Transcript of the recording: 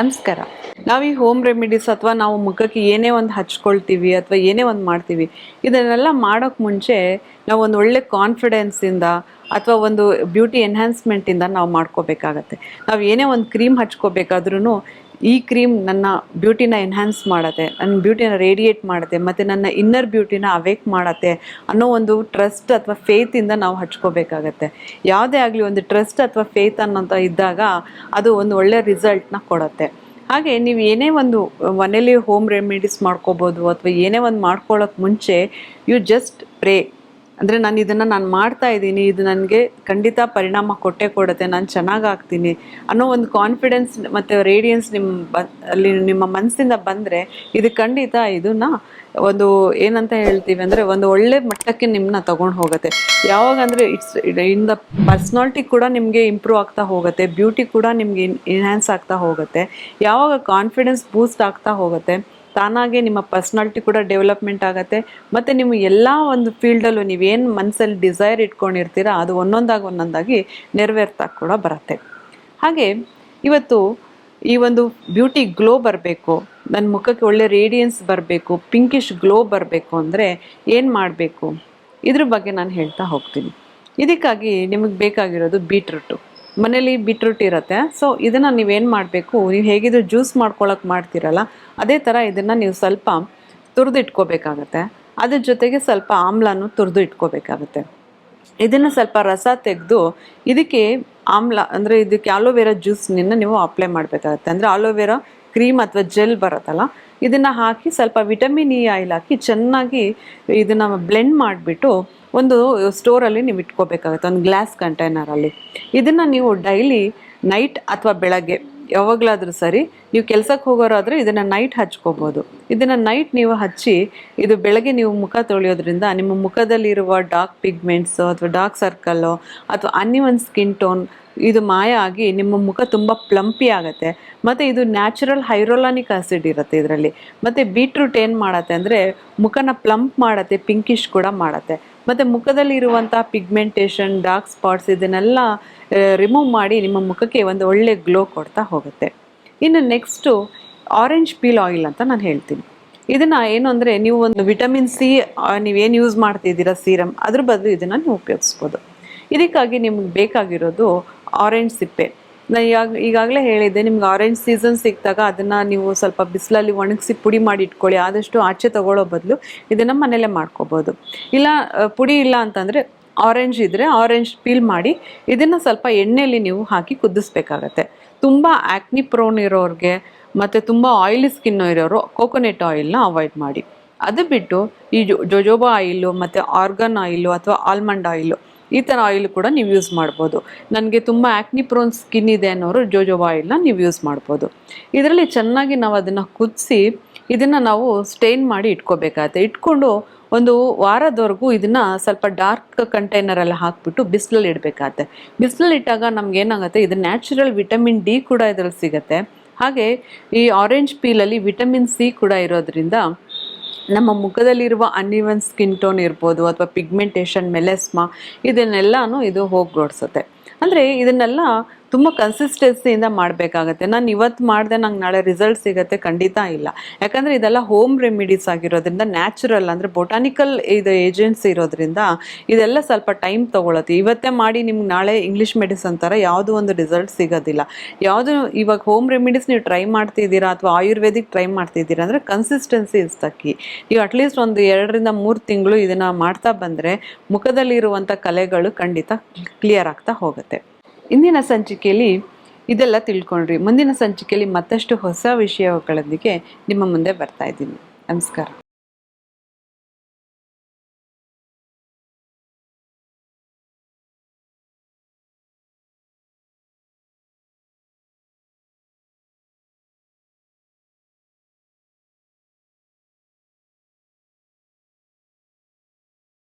ನಮಸ್ಕಾರ. ನಾವು ಈ ಹೋಮ್ ರೆಮಿಡೀಸ್ ಅಥವಾ ನಾವು ಮುಖಕ್ಕೆ ಏನೇ ಒಂದು ಹಚ್ಕೊಳ್ತೀವಿ ಅಥವಾ ಏನೇ ಒಂದು ಮಾಡ್ತೀವಿ, ಇದನ್ನೆಲ್ಲ ಮಾಡೋಕ್ಕೆ ಮುಂಚೆ ನಾವು ಒಂದು ಒಳ್ಳೆ ಕಾನ್ಫಿಡೆನ್ಸಿಂದ ಅಥವಾ ಒಂದು ಬ್ಯೂಟಿ ಎನ್ಹ್ಯಾನ್ಸ್ಮೆಂಟಿಂದ ನಾವು ಮಾಡ್ಕೋಬೇಕಾಗತ್ತೆ. ನಾವು ಏನೇ ಒಂದು ಕ್ರೀಮ್ ಹಚ್ಕೋಬೇಕಾದ್ರೂ ಈ ಕ್ರೀಮ್ ನನ್ನ ಬ್ಯೂಟಿನ ಎನ್ಹ್ಯಾನ್ಸ್ ಮಾಡುತ್ತೆ, ನನ್ನ ಬ್ಯೂಟಿನ ರೇಡಿಯೇಟ್ ಮಾಡುತ್ತೆ, ಮತ್ತು ನನ್ನ ಇನ್ನರ್ ಬ್ಯೂಟಿನ ಅವೇಕ್ ಮಾಡುತ್ತೆ ಅನ್ನೋ ಒಂದು ಟ್ರಸ್ಟ್ ಅಥವಾ ಫೇತಿಂದ ನಾವು ಹಚ್ಕೋಬೇಕಾಗತ್ತೆ. ಯಾವುದೇ ಆಗಲಿ ಒಂದು ಟ್ರಸ್ಟ್ ಅಥವಾ ಫೇತ್ ಅನ್ನೋಂಥ ಇದ್ದಾಗ ಅದು ಒಂದು ಒಳ್ಳೆಯ ರಿಸಲ್ಟ್ನ ಕೊಡುತ್ತೆ. ಹಾಗೆ ನೀವು ಏನೇ ಒಂದು ಮನೇಲಿ ಹೋಮ್ ರೆಮಿಡೀಸ್ ಮಾಡ್ಕೋಬೋದು ಅಥವಾ ಏನೇ ಒಂದು ಮಾಡ್ಕೊಳ್ಳೋಕೆ ಮುಂಚೆ ಯು ಜಸ್ಟ್ ಪ್ರೇ ಅಂದರೆ ನಾನು ಇದನ್ನು ನಾನು ಮಾಡ್ತಾ ಇದ್ದೀನಿ, ಇದು ನನಗೆ ಖಂಡಿತ ಪರಿಣಾಮ ಕೊಟ್ಟೆ ಕೊಡುತ್ತೆ, ನಾನು ಚೆನ್ನಾಗಿ ಆಗ್ತೀನಿ ಅನ್ನೋ ಒಂದು ಕಾನ್ಫಿಡೆನ್ಸ್ ಮತ್ತು ರೇಡಿಯನ್ಸ್ ನಿಮ್ಮ ಬ, ಅಲ್ಲಿ ನಿಮ್ಮ ಮನಸ್ಸಿಂದ ಬಂದರೆ ಇದು ಖಂಡಿತ ಇದನ್ನು ಒಂದು ಏನಂತ ಹೇಳ್ತೀವಿ ಅಂದರೆ ಒಂದು ಒಳ್ಳೆ ಮಟ್ಟಕ್ಕೆ ನಿಮ್ಮನ್ನ ತೊಗೊಂಡು ಹೋಗುತ್ತೆ. ಯಾವಾಗ ಅಂದರೆ ಇಟ್ಸ್ ಇನ್ ದ ಪರ್ಸ್ನಾಲ್ಟಿ ಕೂಡ ನಿಮಗೆ ಇಂಪ್ರೂವ್ ಆಗ್ತಾ ಹೋಗುತ್ತೆ ಬ್ಯೂಟಿ ಕೂಡ ನಿಮಗೆ ಎನ್ಹ್ಯಾನ್ಸ್ ಆಗ್ತಾ ಹೋಗುತ್ತೆ. ಯಾವಾಗ ಕಾನ್ಫಿಡೆನ್ಸ್ ಬೂಸ್ಟ್ ಆಗ್ತಾ ಹೋಗುತ್ತೆ ತಾನಾಗೆ ನಿಮ್ಮ ಪರ್ಸ್ನಾಲಿಟಿ ಕೂಡ ಡೆವಲಪ್ಮೆಂಟ್ ಆಗುತ್ತೆ. ಮತ್ತು ನಿಮ್ಮ ಎಲ್ಲ ಒಂದು ಫೀಲ್ಡಲ್ಲೂ ನೀವೇನು ಮನಸ್ಸಲ್ಲಿ ಡಿಸೈರ್ ಇಟ್ಕೊಂಡಿರ್ತೀರ, ಅದು ಒಂದೊಂದಾಗಿ ಒಂದೊಂದಾಗಿ ನೆರವೇರ್ತಾ ಕೂಡ ಬರುತ್ತೆ. ಹಾಗೆ ಇವತ್ತು ಈ ಒಂದು ಬ್ಯೂಟಿ ಗ್ಲೋ ಬರಬೇಕು ನನ್ನ ಮುಖಕ್ಕೆ ಒಳ್ಳೆ ರೇಡಿಯನ್ಸ್ ಬರಬೇಕು ಪಿಂಕಿಶ್ ಗ್ಲೋ ಬರಬೇಕು ಅಂದರೆ ಏನು ಮಾಡಬೇಕು? ಇದ್ರ ಬಗ್ಗೆ ನಾನು ಹೇಳ್ತಾ ಹೋಗ್ತೀನಿ. ಇದಕ್ಕಾಗಿ ನಿಮಗೆ ಬೇಕಾಗಿರೋದು ಬೀಟ್ರೂಟು ಮನೇಲಿ ಬಿಟ್ರೂಟ್ ಇರುತ್ತೆ. ಸೊ ಇದನ್ನು ನೀವೇನು ಮಾಡಬೇಕು? ನೀವು ಹೇಗಿದ್ರು ಜ್ಯೂಸ್ ಮಾಡ್ಕೊಳಕ್ಕೆ ಮಾಡ್ತೀರಲ್ಲ, ಅದೇ ಥರ ಇದನ್ನು ನೀವು ಸ್ವಲ್ಪ ತುರಿದು ಇಟ್ಕೋಬೇಕಾಗತ್ತೆ ಅದ್ರ ಜೊತೆಗೆ ಸ್ವಲ್ಪ ಆಮ್ಲನೂ ತುರಿದು ಇಟ್ಕೋಬೇಕಾಗತ್ತೆ. ಇದನ್ನು ಸ್ವಲ್ಪ ರಸ ತೆಗೆದು, ಇದಕ್ಕೆ ಆಮ್ಲ, ಅಂದರೆ ಇದಕ್ಕೆ ಆಲೋವೆರಾ ಜ್ಯೂಸ್ನಿಂದ ನೀವು ಅಪ್ಲೈ ಮಾಡಬೇಕಾಗತ್ತೆ. ಅಂದರೆ ಆಲೋವೆರಾ ಕ್ರೀಮ್ ಅಥವಾ ಜೆಲ್ ಬರುತ್ತಲ್ಲ, ಇದನ್ನು ಹಾಕಿ ಸ್ವಲ್ಪ ವಿಟಮಿನ್ ಇ ಆಯಿಲ್ ಹಾಕಿ ಚೆನ್ನಾಗಿ ಇದನ್ನು ಬ್ಲೆಂಡ್ ಮಾಡಿಬಿಟ್ಟು ಒಂದು ಸ್ಟೋರಲ್ಲಿ ನೀವು ಇಟ್ಕೋಬೇಕಾಗುತ್ತೆ, ಒಂದು ಗ್ಲಾಸ್ ಕಂಟೈನರಲ್ಲಿ. ಇದನ್ನು ನೀವು ಡೈಲಿ ನೈಟ್ ಅಥವಾ ಬೆಳಗ್ಗೆ, ಯಾವಾಗಲಾದರೂ ಸರಿ, ನೀವು ಕೆಲಸಕ್ಕೆ ಹೋಗೋರಾದರೆ ಇದನ್ನು ನೈಟ್ ಹಚ್ಕೋಬೋದು. ಇದನ್ನು ನೈಟ್ ನೀವು ಹಚ್ಚಿ, ಇದು ಬೆಳಗ್ಗೆ ನೀವು ಮುಖ ತೊಳೆಯೋದ್ರಿಂದ ನಿಮ್ಮ ಮುಖದಲ್ಲಿರುವ ಡಾರ್ಕ್ ಪಿಗ್ಮೆಂಟ್ಸು ಅಥವಾ ಡಾರ್ಕ್ ಸರ್ಕಲ್ಲು ಅಥವಾ ಅನ್ಇವನ್ ಸ್ಕಿನ್ ಟೋನ್ ಇದು ಮಾಯ ಆಗಿ ನಿಮ್ಮ ಮುಖ ತುಂಬ ಪ್ಲಂಪಿ ಆಗುತ್ತೆ. ಮತ್ತು ಇದು ನ್ಯಾಚುರಲ್ ಹೈರೋಲಾನಿಕ್ ಆಸಿಡ್ ಇರುತ್ತೆ ಇದರಲ್ಲಿ. ಮತ್ತು ಬೀಟ್ರೂಟ್ ಏನು ಮಾಡುತ್ತೆ ಅಂದರೆ ಮುಖನ ಪ್ಲಂಪ್ ಮಾಡುತ್ತೆ, ಪಿಂಕಿಶ್ ಕೂಡ ಮಾಡುತ್ತೆ. ಮತ್ತು ಮುಖದಲ್ಲಿ ಇರುವಂಥ ಪಿಗ್ಮೆಂಟೇಷನ್, ಡಾರ್ಕ್ ಸ್ಪಾಟ್ಸ್ ಇದನ್ನೆಲ್ಲ ರಿಮೂವ್ ಮಾಡಿ ನಿಮ್ಮ ಮುಖಕ್ಕೆ ಒಂದು ಒಳ್ಳೆ ಗ್ಲೋ ಕೊಡ್ತಾ ಹೋಗುತ್ತೆ. ಇನ್ನು ನೆಕ್ಸ್ಟು ಆರೆಂಜ್ ಪೀಲ್ ಆಯಿಲ್ ಅಂತ ನಾನು ಹೇಳ್ತೀನಿ. ಇದನ್ನು ಏನು ಅಂದರೆ ನೀವು ಒಂದು ವಿಟಮಿನ್ ಸಿ ನೀವೇನು ಯೂಸ್ ಮಾಡ್ತಿದ್ದೀರಾ ಸೀರಮ್, ಅದ್ರ ಬದಲು ಇದನ್ನು ನೀವು ಉಪಯೋಗಿಸ್ಬೋದು. ಇದಕ್ಕಾಗಿ ನಿಮ್ಗೆ ಬೇಕಾಗಿರೋದು ಆರೆಂಜ್ ಸಿಪ್ಪೆ. ನಾನು ಈಗ ಈಗಾಗಲೇ ಹೇಳಿದ್ದೆ, ನಿಮ್ಗೆ ಆರೆಂಜ್ ಸೀಸನ್ ಸಿಕ್ಕಿದಾಗ ಅದನ್ನು ನೀವು ಸ್ವಲ್ಪ ಬಿಸಿಲಲ್ಲಿ ಒಣಗಿಸಿ ಪುಡಿ ಮಾಡಿ ಇಟ್ಕೊಳ್ಳಿ. ಆದಷ್ಟು ಆಚೆ ತಗೊಳ್ಳೋ ಬದಲು ಇದನ್ನು ಮನೇಲೇ ಮಾಡ್ಕೋಬೋದು. ಇಲ್ಲ ಪುಡಿ ಇಲ್ಲ ಅಂತಂದರೆ ಆರೆಂಜ್ ಇದ್ದರೆ ಆರೆಂಜ್ ಪೀಲ್ ಮಾಡಿ ಇದನ್ನು ಸ್ವಲ್ಪ ಎಣ್ಣೆಯಲ್ಲಿ ನೀವು ಹಾಕಿ ಕುದಿಸ್ಬೇಕಾಗತ್ತೆ. ತುಂಬ ಆ್ಯಕ್ನಿ ಪ್ರೋನ್ ಇರೋರಿಗೆ ಮತ್ತು ತುಂಬ ಆಯಿಲಿ ಸ್ಕಿನ್ ಇರೋರು ಕೋಕೋನೆಟ್ ಆಯಿಲ್ನ ಅವಾಯ್ಡ್ ಮಾಡಿ. ಅದು ಬಿಟ್ಟು ಈ ಜೊ ಜೊಜೋಬಾ ಆಯಿಲು ಮತ್ತು ಆರ್ಗನ್ ಆಯಿಲು ಅಥವಾ ಆಲ್ಮಂಡ್ ಆಯಿಲು ಈ ಥರ ಆಯಿಲ್ ಕೂಡ ನೀವು ಯೂಸ್ ಮಾಡ್ಬೋದು. ನನಗೆ ತುಂಬ ಆ್ಯಕ್ನಿ ಪ್ರೋನ್ ಸ್ಕಿನ್ ಇದೆ ಅನ್ನೋರು ಜೋಜೋಬಾ ಆಯಿಲ್ನ ನೀವು ಯೂಸ್ ಮಾಡ್ಬೋದು. ಇದರಲ್ಲಿ ಚೆನ್ನಾಗಿ ನಾವು ಅದನ್ನು ಕುದಿಸಿ ಇದನ್ನು ನಾವು ಸ್ಟೇನ್ ಮಾಡಿ ಇಟ್ಕೋಬೇಕಾಗತ್ತೆ. ಇಟ್ಕೊಂಡು ಒಂದು ವಾರದವರೆಗೂ ಇದನ್ನು ಸ್ವಲ್ಪ ಡಾರ್ಕ್ ಕಂಟೈನರಲ್ಲಿ ಹಾಕ್ಬಿಟ್ಟು ಬಿಸಿಲಲ್ಲಿ ಇಡಬೇಕಾಗತ್ತೆ. ಬಿಸಿಲಲ್ಲಿ ಇಟ್ಟಾಗ ನಮ್ಗೆ ಏನಾಗುತ್ತೆ, ಇದು ನ್ಯಾಚುರಲ್ ವಿಟಮಿನ್ ಡಿ ಕೂಡ ಇದರಲ್ಲಿ ಸಿಗುತ್ತೆ. ಹಾಗೆ ಈ ಆರೆಂಜ್ ಪೀಲಲ್ಲಿ ವಿಟಮಿನ್ ಸಿ ಕೂಡ ಇರೋದ್ರಿಂದ ನಮ್ಮ ಮುಖದಲ್ಲಿರುವ ಅನ್ಇವನ್ ಸ್ಕಿನ್ ಟೋನ್ ಇರ್ಬೋದು ಅಥವಾ ಪಿಗ್ಮೆಂಟೇಷನ್ ಮೆಲೆಸ್ಮಾ ಇದನ್ನೆಲ್ಲನೂ ಇದು ಹೋಗ್ಗೊಡ್ಸುತ್ತೆ ಅಂದರೆ ಇದನ್ನೆಲ್ಲ ತುಂಬ ಕನ್ಸಿಸ್ಟೆನ್ಸಿಯಿಂದ ಮಾಡಬೇಕಾಗತ್ತೆ. ನಾನು ಇವತ್ತು ಮಾಡಿದೆ ನಂಗೆ ನಾಳೆ ರಿಸಲ್ಟ್ ಸಿಗುತ್ತೆ, ಖಂಡಿತ ಇಲ್ಲ. ಯಾಕಂದರೆ ಇದೆಲ್ಲ ಹೋಮ್ ರೆಮಿಡೀಸ್ ಆಗಿರೋದ್ರಿಂದ ನ್ಯಾಚುರಲ್ ಅಂದರೆ ಬೊಟಾನಿಕಲ್ ಇದು ಏಜೆನ್ಸಿ ಇರೋದ್ರಿಂದ ಇದೆಲ್ಲ ಸ್ವಲ್ಪ ಟೈಮ್ ತೊಗೊಳತ್ತೆ. ಇವತ್ತೇ ಮಾಡಿ ನಿಮ್ಗೆ ನಾಳೆ ಇಂಗ್ಲೀಷ್ ಮೆಡಿಸನ್ ಥರ ಯಾವುದೂ ಒಂದು ರಿಸಲ್ಟ್ ಸಿಗೋದಿಲ್ಲ. ಯಾವುದು ಇವಾಗ ಹೋಮ್ ರೆಮಿಡೀಸ್ ನೀವು ಟ್ರೈ ಮಾಡ್ತಿದ್ದೀರಾ ಅಥವಾ ಆಯುರ್ವೇದಿಕ್ ಟ್ರೈ ಮಾಡ್ತಿದ್ದೀರಾ ಅಂದರೆ ಕನ್ಸಿಸ್ಟೆನ್ಸಿ ಇಸ್ ತಕ್ಕಿ ನೀವು ಅಟ್ಲೀಸ್ಟ್ ಒಂದು ಎರಡರಿಂದ ಮೂರು ತಿಂಗಳು ಇದನ್ನು ಮಾಡ್ತಾ ಬಂದರೆ ಮುಖದಲ್ಲಿರುವಂಥ ಕಲೆಗಳು ಖಂಡಿತ ಕ್ಲಿಯರ್ ಆಗ್ತಾ ಹೋಗುತ್ತೆ. ಇಂದಿನ ಸಂಚಿಕೆಯಲ್ಲಿ ಇದೆಲ್ಲ ತಿಳ್ಕೊಂಡ್ರಿ. ಮುಂದಿನ ಸಂಚಿಕೆಯಲ್ಲಿ ಮತ್ತಷ್ಟು ಹೊಸ ವಿಷಯಗಳೊಂದಿಗೆ ನಿಮ್ಮ ಮುಂದೆ ಬರ್ತಾ ಇದ್ದೀನಿ. ನಮಸ್ಕಾರ.